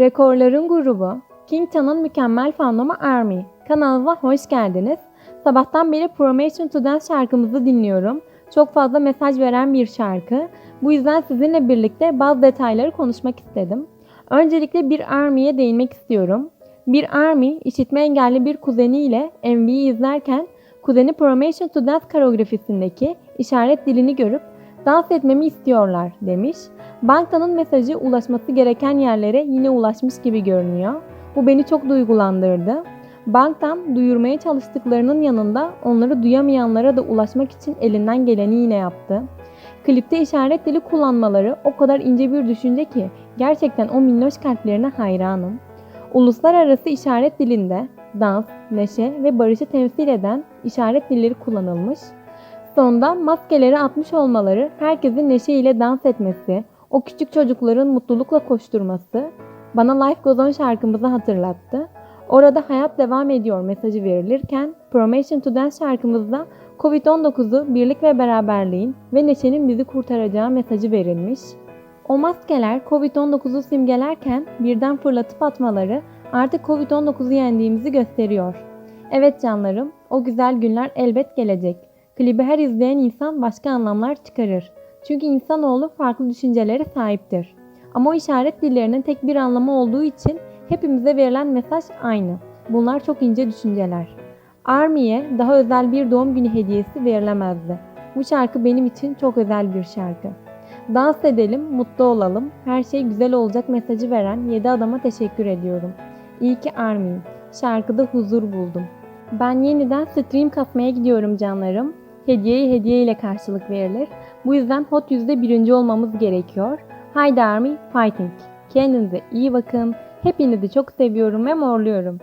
Rekorların grubu, King Tan'ın mükemmel fanlama Army. Kanalımıza hoş geldiniz. Sabahtan beri Promotion to Dance şarkımızı dinliyorum. Çok fazla mesaj veren bir şarkı. Bu yüzden sizinle birlikte bazı detayları konuşmak istedim. Öncelikle bir Army'ye değinmek istiyorum. Bir Army, işitme engelli bir kuzeniyle MV'yi izlerken kuzeni Promotion to Dance koreografisindeki işaret dilini görüp dans etmemi istiyorlar demiş. Banktanın mesajı ulaşması gereken yerlere yine ulaşmış gibi görünüyor. Bu beni çok duygulandırdı. Banktan duyurmaya çalıştıklarının yanında onları duyamayanlara da ulaşmak için elinden geleni yine yaptı. Klipte işaret dili kullanmaları o kadar ince bir düşünce ki gerçekten o minnoş kalplerine hayranım. Uluslararası işaret dilinde dans, neşe ve barışı temsil eden işaret dilleri kullanılmış. Sonda maskeleri atmış olmaları, herkesin neşeyle dans etmesi, o küçük çocukların mutlulukla koşturması bana Life Goes On şarkımızı hatırlattı. Orada hayat devam ediyor mesajı verilirken Promotion to Dance şarkımızda Covid-19'u birlik ve beraberliğin ve neşenin bizi kurtaracağı mesajı verilmiş. O maskeler Covid-19'u simgelerken birden fırlatıp atmaları artık Covid-19'u yendiğimizi gösteriyor. Evet canlarım, o güzel günler elbet gelecek. Klibi her izleyen insan başka anlamlar çıkarır. Çünkü insanoğlu farklı düşüncelere sahiptir. Ama o işaret dillerinin tek bir anlamı olduğu için hepimize verilen mesaj aynı. Bunlar çok ince düşünceler. Army'ye daha özel bir doğum günü hediyesi verilemezdi. Bu şarkı benim için çok özel bir şarkı. Dans edelim, mutlu olalım, her şey güzel olacak mesajı veren 7 adama teşekkür ediyorum. İyi ki Army'yim. Şarkıda huzur buldum. Ben yeniden stream kasmaya gidiyorum canlarım. Hediyeye hediye ile karşılık verilir. Bu yüzden Hot 100'de birinci olmamız gerekiyor. Haydi Army Fighting. Kendinize iyi bakın. Hepinizi çok seviyorum ve morluyorum.